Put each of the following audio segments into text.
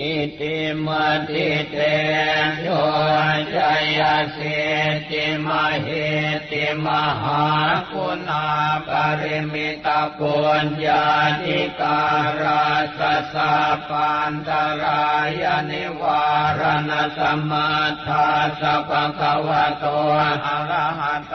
อิติมติเตโยจยเสติมเหติมหาคุณาปริมิตาปุญญาธิการาสสะปันตรายนิวารณสมัทธาสัพพะวะโตอะระหะโต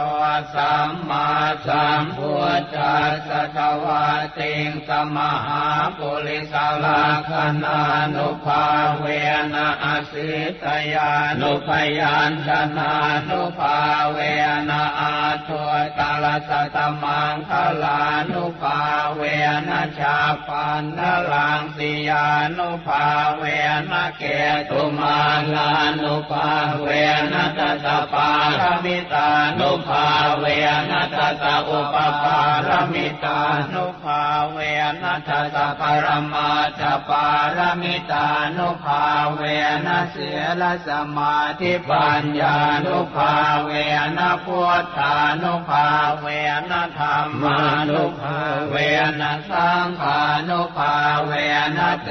สัมมาสัมพุทธัสสะทวะติงสมหาปุริสลาคนานุภาเวนะอสิตยานุพยัญชนะนุภาเวนะอาทุตาลสัตมังคลานุภาเวนะชาปันนลังสิยานุภาเวนะเกตุมาลานุภาเวนะตัสปาระมิตานุภาเวนะตัสอุปปารมิตานุภาเวนะตัสปรมาจปารมิตานุภาเวนะเสียละสมาธิปัญญานุภาเวนะพุทธานุภาเวนะธรรมานุภาเวนะสังขานุภาเวนะเต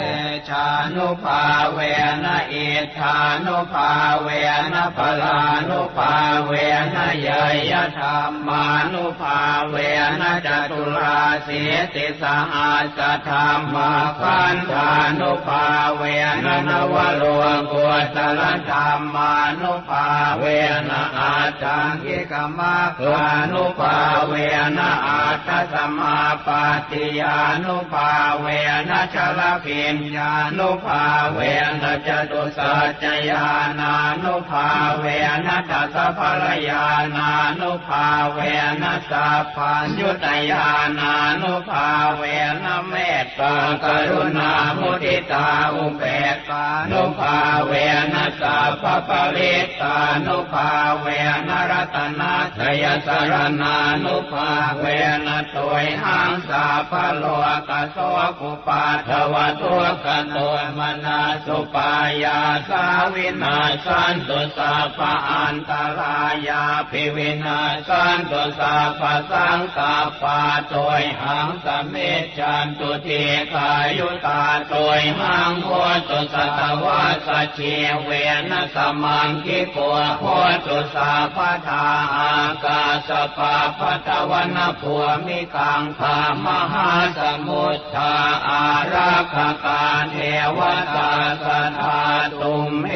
ชานุภาเวนะอิทานุภาเวนะพลานุภาเวนะยยธรรมานุภาเวนะจตุราเสติสหัสธรรมาคันธานุภาเวนะนวโลกุตลธรรมานุภาเวนะอาจังกิกมัคคานุภาเวนะอาตสมาปาติยานุภาเวนะชลพิญญานุภาเวนะจตุสัจจยานานุภาเวนะตัสภรยานานุภาเวนะสัพพัญญุตยานานุภาเวนะเม ตากรุณามุทิตาอุเบกขานุภาเวนะสัพพะปริตานุภาเวนะรัตนาทยสรณานุภาเวนะตวยหังสาพะโลกะโสกุปาทวะตัวกันตัวมนาสุปายาสาวินาสันตุสัพพะอันตรายาภิวินาสันตุสัพพะสังกาปาตวยหังสเมจันตุเทขายุตาตวยหังโพตุสัตวาสเชเวนะสมังคิโกโพตุสาพะทาอากาสปาพะตวันผัวมิกังพามหาสมุทธาอารักขกาเทวตาสัทธาตุมเห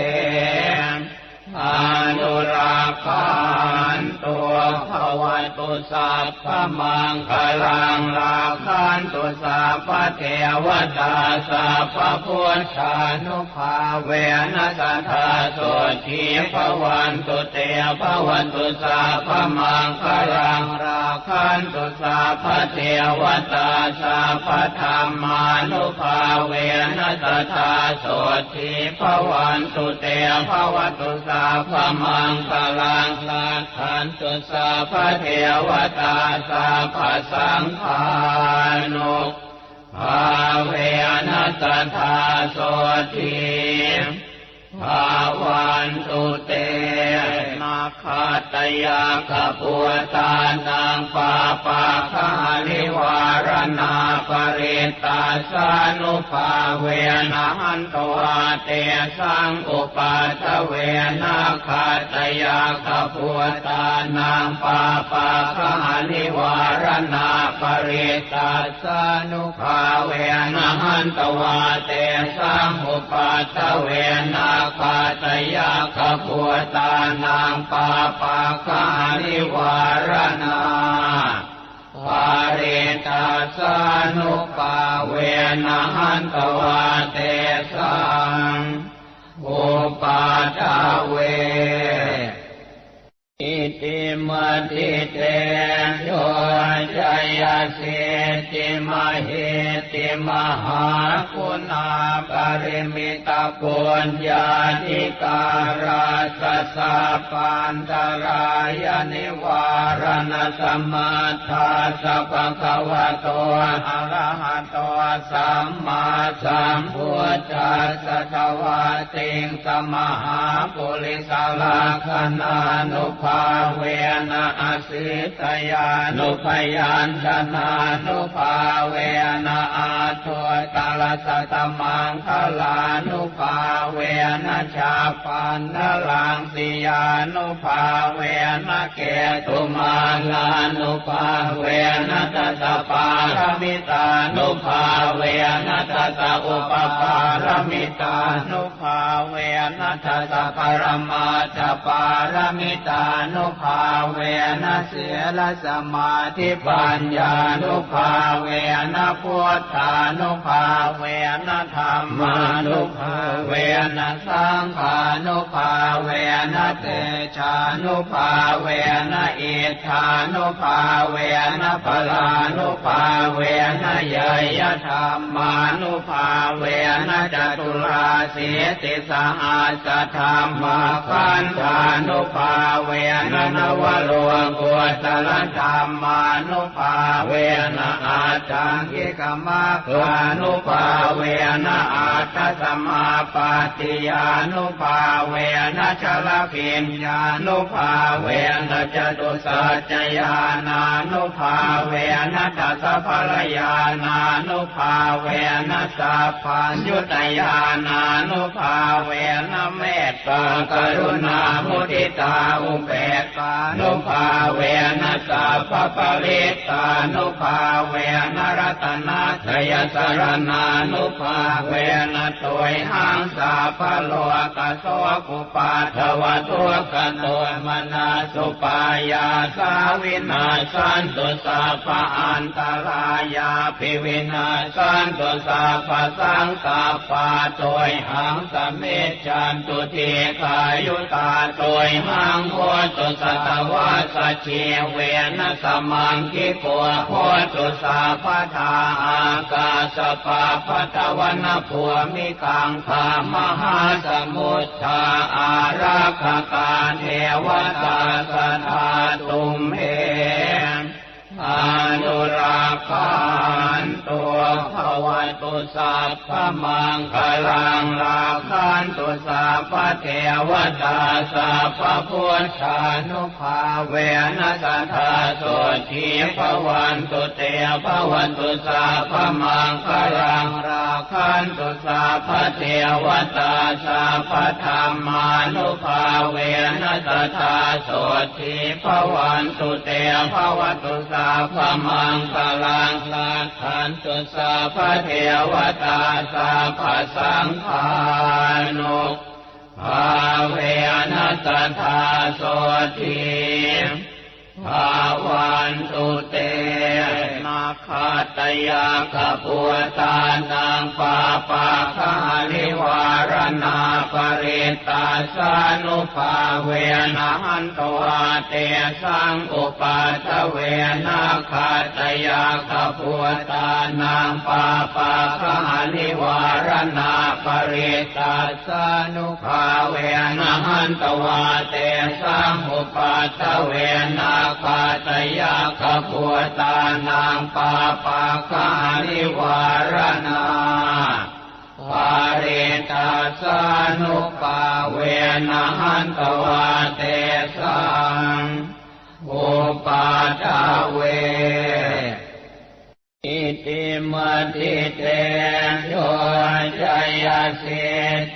อนุราคันตัวภวตุสัพพมังคลังราคันตุสัพพเทวตาสัพพพุทธานุภาเวนัสทธาโสทีภวันตุเตภวันตุสัพพมังคลังราคันตุสัพพเทวตาสัพพธรรมานุภาเวนัสทธาโสทีภวันตุเตภวันตุสัพพมังคลังสาขันตุสาพพเทวตาสาพพสังฆานุภาเวนัสธาโสทีภาวันตุเตนาคา ยาขปัวตานังปาปาคาลิวารณาปเรตาสานุภาเวนะหันตวาเตสังอุปาทเวนะคาตยาขปัวตานังปาปาคาลิวารณาปเรตาสานุภาเวนะหันตวาเตสังอุปาทเวนะคาตยาขปัวตานางปาปาคานิวารณาปาเรตาสานุปาเวนะหันตวาเตสังอุปาทเว ติมติเตโยจยเสติมเหติมหาคุณาปริมิตาปุญญาธิการาสสะปันตรายนิวารณสมัทธาสัพพะวะโตอะระหะโตสัมมาสัมพุทธัสสะทวาติงสมหาปุริสลาคนานุภาเวนะอสิตยานุพยานชนานุภาเวนะอาทัวตาลสตมังคลานุภาเวนะชาปันนลังสิยานุภาเวนะเกตุมาลานุภาเวนะตัสสะปารมิตานุภาเวนะตัสสะอุปปารมิตานุภาเวนะตัสสะปรมาจปารมิตานุภาเวนะเสียละสมาธิปัญญานุภาเวนะพุทธานุภาเวนะธรรมานุภาเวนะสังขานุภาเวนะเตชานุภาเวนะอิทานุภาเวนะพลานุภาเวนะยยธรรมานุภาเวนะจตุราเสติสหัสธรรมาคันธานุภาเวนะนวโลกุตลธรรมานุภาเวนะอาจังกิกมะกานุภาเวนะอาตสมาปาติยานุภาเวนะชลพิญญานุภาเวนะจตุสัจจยานานุภาเวนะทัสะภรยานานุภาเวนะสัพพัญญุตยานานุภาเวนะเม ตตากรุณามุทิตาอุเบกขานุภาเวนะสัพพปริตานุภาเวนะรัตนาทยสรณานุภาเวนะตวยหังสาพโลกโสกุปาทวทุกขโตมนาสุปายาสาวินาสันตุสัพพะอันตรายาภิวินาสันตุสัพพะสังสาปาโตยหังสเมจันตุเทขายุตาโตยหังโคตุสัตวาสเชเวนะสมังคิโกโคตุสัพพทาอากาสปะปะตะวันผัวมิกังคามหาสมุทธาอารักขาการเทวตาสัทธาตุมเห อนุราคันตัวภวัตุสัพพมังคลังราคันตุสัพพเทวตาสัพพพุทธานุภาเวนะสัทธาโสทีภวันตุเตภวันตุสัพพมังคลังราคันตุสัพพเทวตาสัพพธรรมานุภาเวนะสัทธาโสทีภวันตุเตภวันตุสัพมังคลังลาขันตุสาพพเทวตาสาพสังฆานุภาเวนะสัทธาโสทีภาวันตุเตนาคา ยาขปัวตานังปาปาคาลิวารณาปริตาสานุภาเวนะหันตวาเตสังอุปาทเวนะคาตยาขปัวตานังปาปาคาลิวารณาปริตาสานุภาเวนะหันตวาเตสังอุปาทเวนะคาตยาขปัวตานางปาปาคานิวารณาปาริตาสานุปาเวนะหันตวาเตสังอุปาทเว ติมติเตโยจยสิ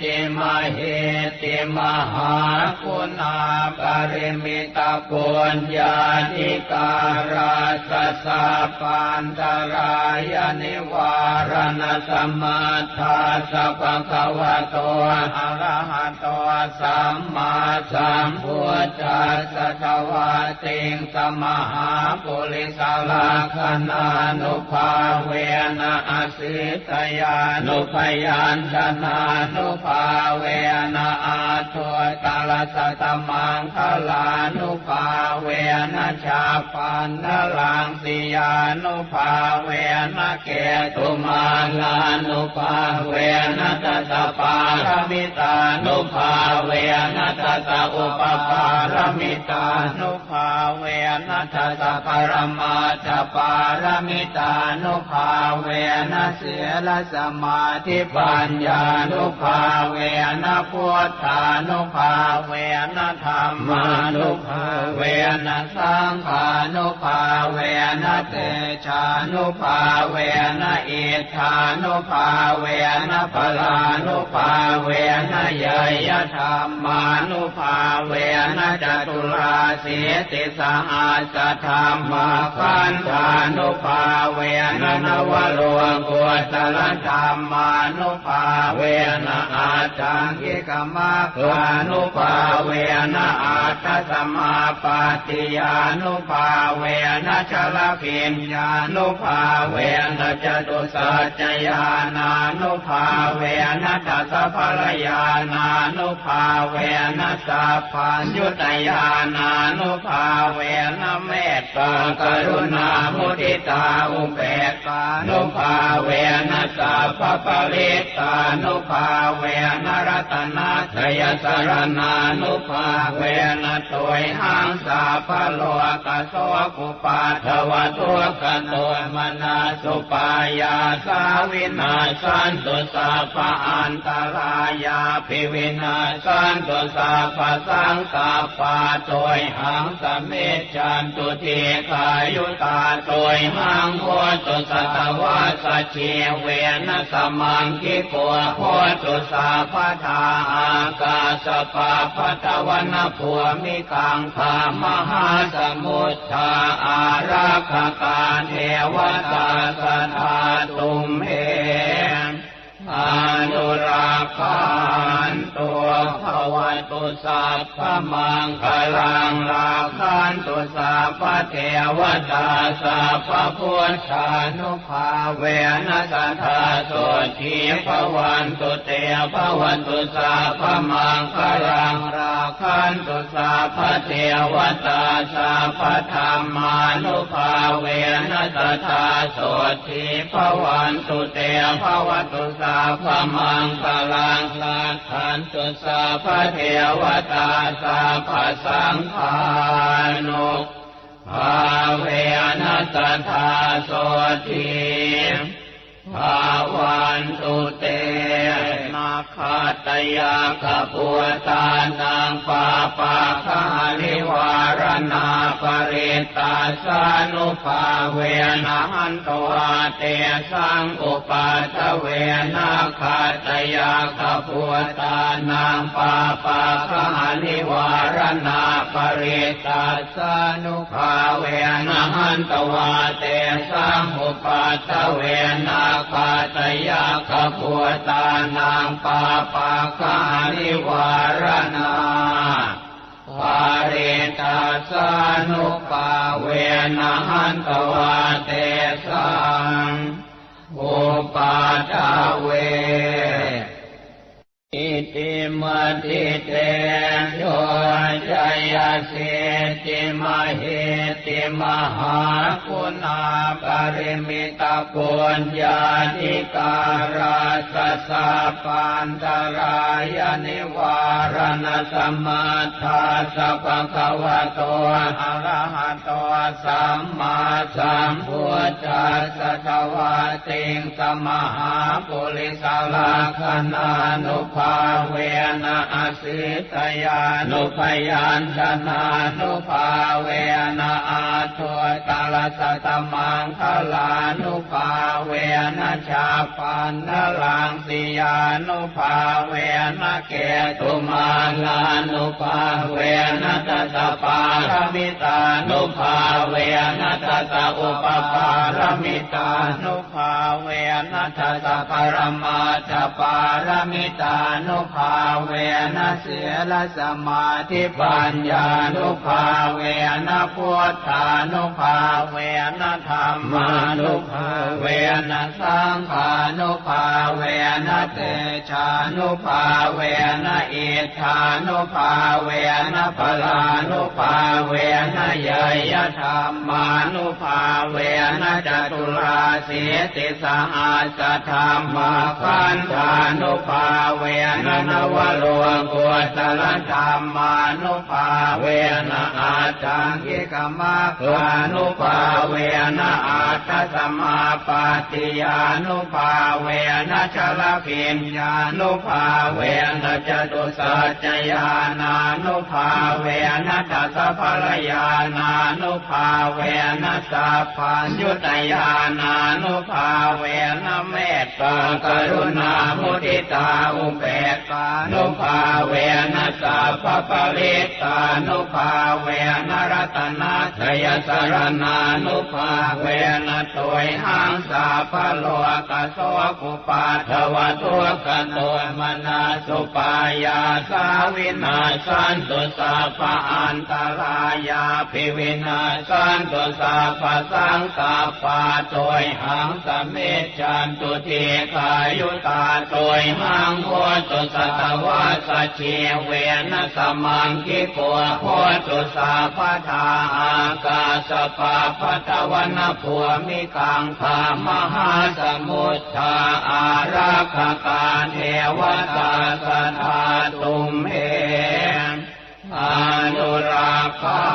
ติมหิติมหาคุณาปริมิตาปุญญาธิการาสสะปันตรายนิวารณสมัทธาสัพพะวะโตอะระหะโตสัมมาสัมพุทธัสสะทวาติงสมหาปุริสลาคนานุภาเวนะอสิตยานุพยานชนานุภาเวนะอาทัวตาลสตมังคลานุภาเวนะชาปันนลังสิยานุภาเวนะเกตุมาลานุภาเวนะตัสปารมิตานุภาเวนะตัสอุปปารมิตานุภาเวนะตัสปรมาจปารมิตานุภาเวนะเสียละสมาธิปัญญานุภาเวนะพุทธานุภาเวนะธรรมานุภาเวนะสังขานุภาเวนะเตชานุภาเวนะอิทธานุภาเวนะพลานุภาเวนะเยยธรรมานุภาเวนะจตุราสีติสหัสธรรมาคันธานุภาเวนะนวโลกุตลธรรมานุภาเวนะอาจังกิกมัคานุภาเวนะอาทัสมาปาติยานุภาเวนะชลพิญญานุภาเวนะจตุสัจจยานานุภาเวนะทัสะภรยานานุภาเวนะสัพพัญญุตยานานุภาเวนะเมตตากรุณามุทิตาอุเบก นุภาเวนะสัพพปริตานุภาเวนะรัตนาชยสรณานุภาเวนะตวยหังสาพะโลกโสกุปาทวตัวกันตัวมนาสุปายาสาวินาสันตุสัพพอันตรายาภิวินาสันตุสัพพสังสาปาตวยหังสเมจันตุเทกายุตาตวยหังโหตุสัสวัสเชเวนะสมังคิโกโหตุสาพทาอากาสปาพาตะวันพัวมิกังขามหาสมุทธาอารักขาการเทวตาสธาตุมเห ตัวภวตุสัพพมังคลังราคันตุสัพพเทวตาสัพพพุทธานุภาเวนะสัทธาโสทีภวันตุเตภวันตุสัพพมังคลังราคันตุสัพพเทวตาสัพพธรรมานุภาเวนะสัทธาโสทีภวันตุเตภวันตุสัพพมังคลังสัทธันตุสัพพเทวตาสัพพสังฆานุภาเวนะสัทธาโสทีภาวันตุ คาตยาขปัวตานังปาปาคาลิวารณาปริตาสานุภาเวนะหันตวาเตสังอุปาทเวนะคาตยาขปัวตานังปาปาคาลิวารณาปริตาสานุภาเวนะหันตวาเตสังอุปาทเวนะคาตยาขปัวตานางปาปากานิวารณาปาริตาสานุปาเวนะหันตวาเตสังอุปาทเว ติมติเตโยจยสิติมหิติมหาคุณาปริมิตาปุญญาธิการาสสะปันตรายนิวารณสมัทาสัพพะวะโตอะระหะโตสัมมาสัมพุทธัสสะทวาติงสมหาปุริสลาคนานุภาเวนะอสิตยานุพยัญชนะนุภาเวนะอาทัวตาลสัตมังคลานุภาเวนะชาปันนลังสิยานุภาเวนะเกตุมาลานุภาเวนะตัสปารมิตานุภาเวนะตัสอุปปารมิตานุภาเวนะตัสปรมาจปารมิตานุภาเวนะเสียละสมาธิปัญญานุภาเวนะพุทธานุภาเวนะธรรมานุภาเวนะสังขานุภาเวนะเตชานุภาเวนะอิทธานุภาเวนะพลานุภาเวนะเยยธรรมานุภาเวนะจตุราสีติสหัสธรรมาคันธานุภาเวนะนวโรกุตลธรรมานุภาเวนะอาจังกิกมะคานุภาเวนะอาตสมาปาติยานุภาเวนะชลพิญญานุภาเวนะจตุสัจจยานานุภาเวนะตัสสะภรยานานุภาเวนะสัพพัญญุตยานานุภาเวนะเม ตากรุณามุทิตาอุเบกขานุภาเวนะสัพพะปริตานุภาเวนะรัตนาทยสรณานุภาเวนะตวยหังสาพโลกะโสกุปาทวะตัวกันโตมนาสุปายาสาวินาสันตุสัพพะอันตรายาภิวินาสันตุสัพพะสังกาปาโตยหังสเมจันตุเทกายุตาโตยหังโคตุสัตวาสเชเวนะสมังคิโกโพตุสาพพะทาอากาสปาพตวันนะผัวมิกังคามหาสมุทธาอาราคกาเทวตาสธาตุมเห อนุราคั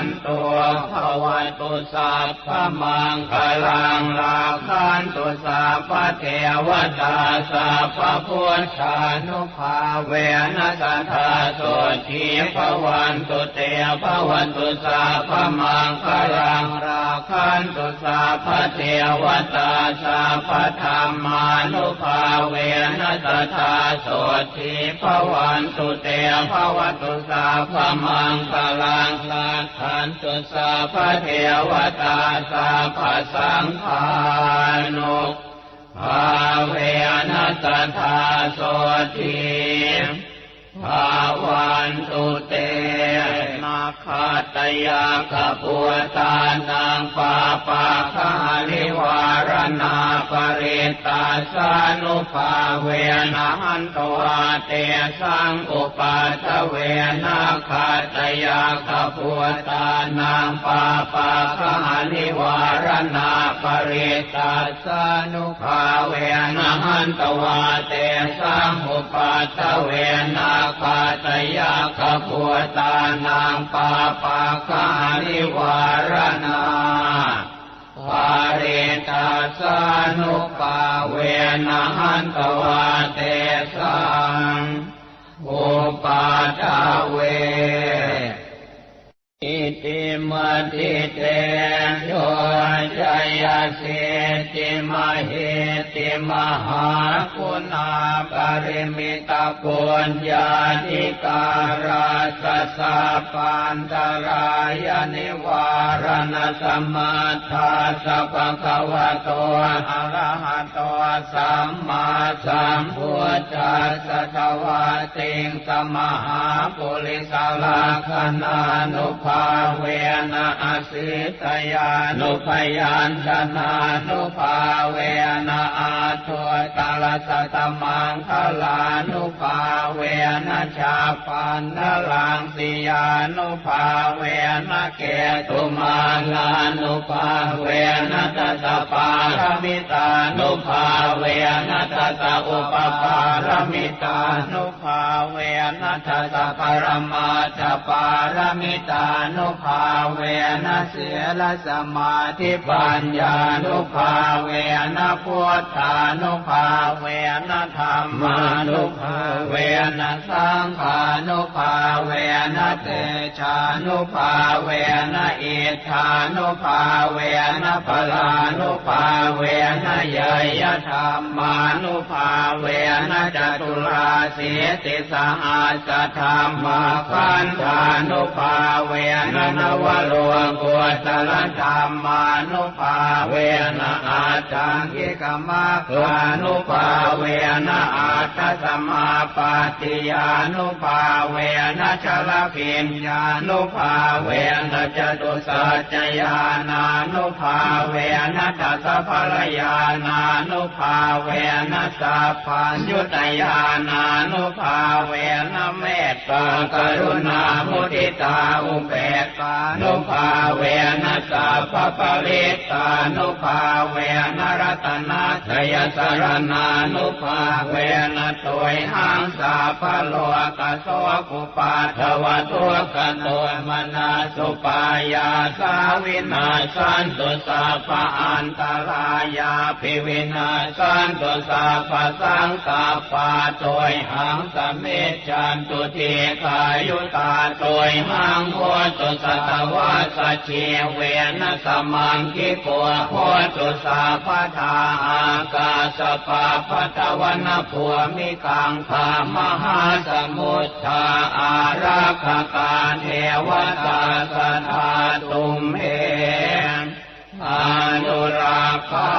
นตัวภวตุสัพพมังคลังราคันตุสัพพเทวตาสัพพพุทธานุภาเวนัสทาโสทีภวันตุเตภวันตุสัพพมังคลังราคันตุสัพพเทวตาสัพพธรรมานุภาเวนัสทาโสทีภวันตุเตภวันตุสัพพมังพลังลาขันตุสัพพเทวตาสัพพสังฆานุภาเวนัสทาโสทีภาวันตุเตนาคา ยาขปัวตานังปาปาคาลิวารณาปริตาสานุภาเวนะหันตวาเตสังอุปัตเวนาคาตยาขปัวตานังปาปาคาลิวารณาปริตาสานุภาเวนะหันตวาเตสังอุปัตเวนาคาตยาขปัวตานังปาปาคานิวารณาปาริตาสานุปาเวนะหันตวาเตสังอุปาทเว ติมัติเตโยจยสิติมหิติมหาคุณาปริมิตาปุญญาธิการาสสะปันตรายนิวารณสมาทาสัพพะวะโตอะระหะโตสัมมาสัมพุทธัสสะทวาติงสมหาปุริสลาคนานุภาเวนะอสิตยานุพยัญชนะนุภาเวนะอาทุตาลสัตมังคลานุภาเวนะชาปันนลังสิยานุภาเวนะเกตุมาลานุภาเวนะตัสสะปารมิตานุภาเวนะตัสสะอุปปารมิตานุภาเวนะตัสสะปรมาจปารมิตานุภาเวนะเสียละสมาธิปัญญานุภาเวนะพุทธานุภาเวนะธรรมานุภาเวนะสังขานุภาเวนะเตชานุภาเวนะอิทานุภาเวนะพลานุภาเวนะยยธรรมานุภาเวนะจตุราสีติสหัสธรรมาคันธานุภาเวนะนวโลกุตลธรรมานุภาเวนะอาจังกิกมะคานุภาเวนะอาตสมาปาติยานุภาเวนะชลพิญญานุภาเวนะจตุสัจจยานานุภาเวนะตัสะภรยานานุภาเวนะสัพพัญญุตยานานุภาเวนะเม ตตตากรุณามุทิตาอุเบกขานุภาเวนัสสะปะปะริตานุภาเวนรัตนาทยสรณานุภาเวนตวยหังสาพโลกโสกุปาทวทุกขโตมนาสุปายาสาวินาสันตุสาภาอันตรายาภิวินาสันตุสาภาสังสาปาโตยหังสเมจันตุเทกายุตาโตยหังโหตุสัตวาสเชเวนสมังคิโกโหตุสาพทาอากาสปาปัตวันผัวมิกังคามหาสมุทธาอารักขาการเทวตาสัทธาตุมเห อนุราคั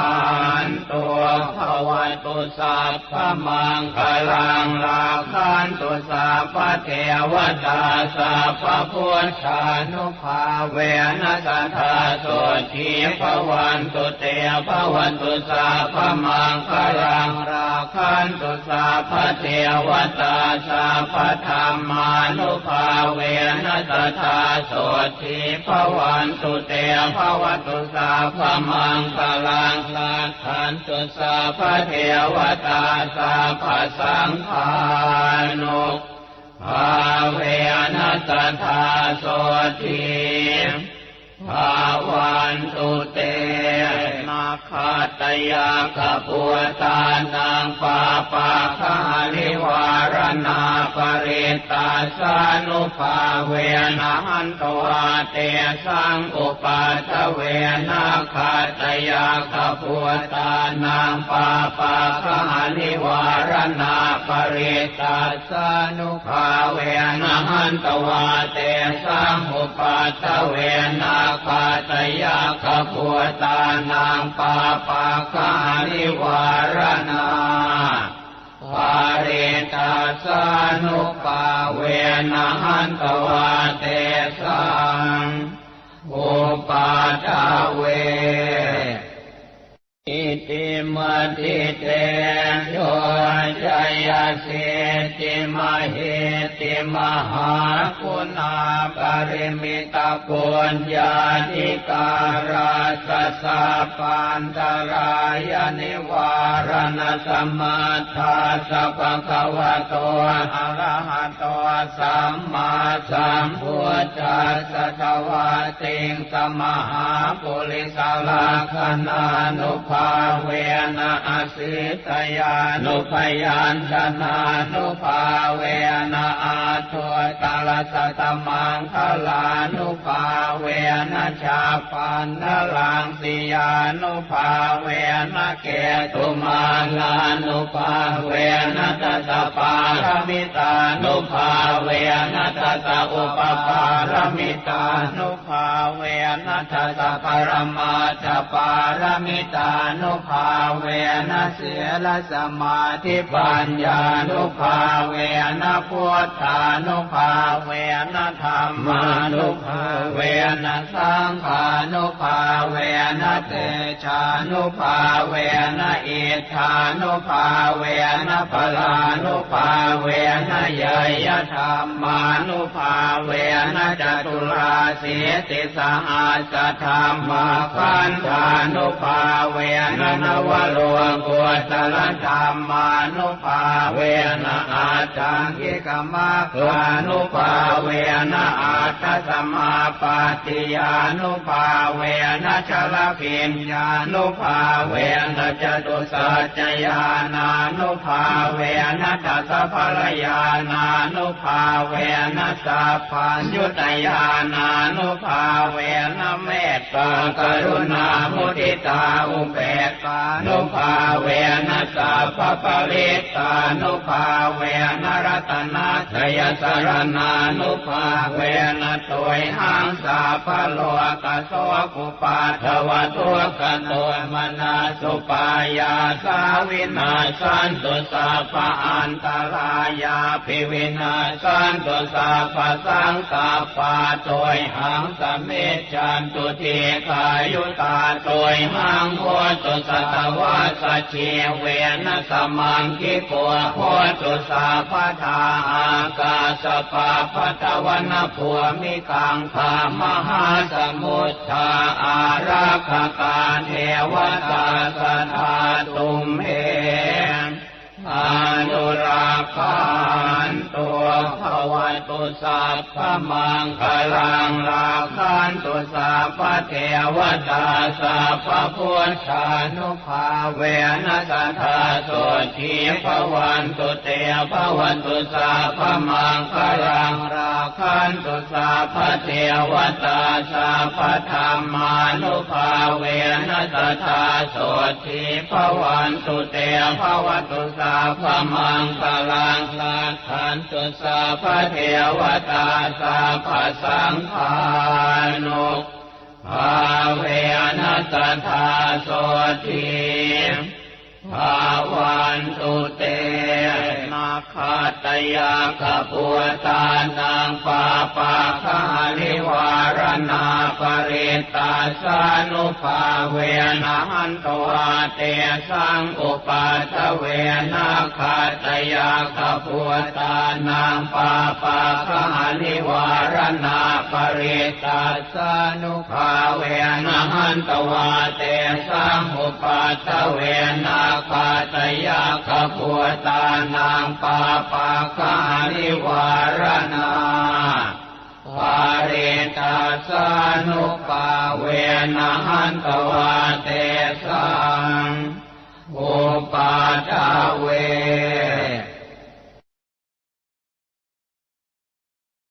นตัวภวันตุสัพพมังคลังราคันตุสัพพเทวตาสัพพพุทธานุภาเวนัสทธาโสทีภวันตุเตภวันตุสัพพมังคลังราคันตุสัพพเทวตาสัพพธรรมานุภาเวนัสทธาโสทีภวันตุเตภวันตุสัพพมังคลังลาขันตุสัพพเทวตาสัพพสังฆานุภาเวนัสตาโสทีภาวันตุเตนาคัต ยาขปัวตานังปาปาคาลิวารณาปริตาสานุภาเวนะหันตวาเตสังอุปาทเวนะคาตยาขปัวตานังปาปาคาลิวารณาปริตาสานุภาเวนะหันตวาเตสังอุปาทเวนะคาตยาขปัวตานางปาปาคานิวารณาปาเรตาสานุปาเวนะหันตวาเตสังโอปาทเว ติมัติเตโยจยเสติมหิติมหาคุณาปริมิตาปุญญาธิการาสสะปันตรายนิวารณสมัทธาสัพพะวะโตอะระหะโตสัมมาสัมพุทธัสสะทวาติงสมหาปุริสลาคนานุภาเวนะอสิตยานุพยัญชนะนุภาเวนะอาทัวตาลสัตมังคลานุภาเวนะชาปันนลังสิยานุภาเวนะเกตุมาลานุภาเวนะตัสปารมิตานุภาเวนะตัสอุปปารมิตานุภาเวนะตัสปรมาจปารมิตานุภาเวนะเสียละสมาธิปัญญานุภาเวนะพุทธานุภาเวนะธรรมานุภาเวนะสังขานุภาเวนะเตชานุภาเวนะอิทธานุภาเวนะพลานุภาเวนะยยธรรมานุภาเวนะจตุราสีติสหัสธรรมาคันธานุภาเวนะนวโลกุตลธรรมานุภาเวนะอาจังกิกมัคานุภาเวนะอาตสมาปาติยานุภาเวนะชลพิญญานุภาเวนะจตุสัจจยานานุภาเวนะตัสะภรยานานุภาเวนะสัพพัญญุตยานานุภาเวนะเม ตากรุณามุทิตาอุเบกขานุภาเวนะสัพพปริตานุภาเวนะรัตนาทยสรณานุภาเวนตุยหังสาพะโลกโสกุปาทวตัวกันตัวมนาสุปายาสาวินาสันตุสาปะอันตรายาภิวินาสันตุสาปะสังกาปาตัวหังสเมจันตุเทกายุตาตัวหังโพตุสัตวาสเชเวนสมังคิโกโพตุสาพะทาอากาสปาพะตวันผัวมิกังพามหาสมุทธาอารักขกาเทวตาสธาตุมเวัตุสัพพมังคลังราคันตุสัพพเทวตาสัพพพุทธานุภาเวนัสธาโสทีภวันตุเตภวันตุสัพพมังคลังราคันตุสัพพเทวตาสัพพธรรมานุภาเวนัสธาโสทีภวันตุเตภวันตุสัพพมังคลังลาขันตุสัพพเทวตาสัพสังฆานุภาเวนัสทธาโสทีภาวันตุเต คาตยาขปัวตานังปาปาคาลิวารณาปเรตาสานุภาเวนะหันตวาเตสังอุปาทเวนาคาตยาขปัวตานังปาปาคาลิวารณาปเรตาสานุภาเวนะหันตวาเตสังอุปาทเวนาคาตยาขปัวตานางปาปาคานิวารณาปาเรตาสานุปาเวนะหันตวาเตสังโอปาทเว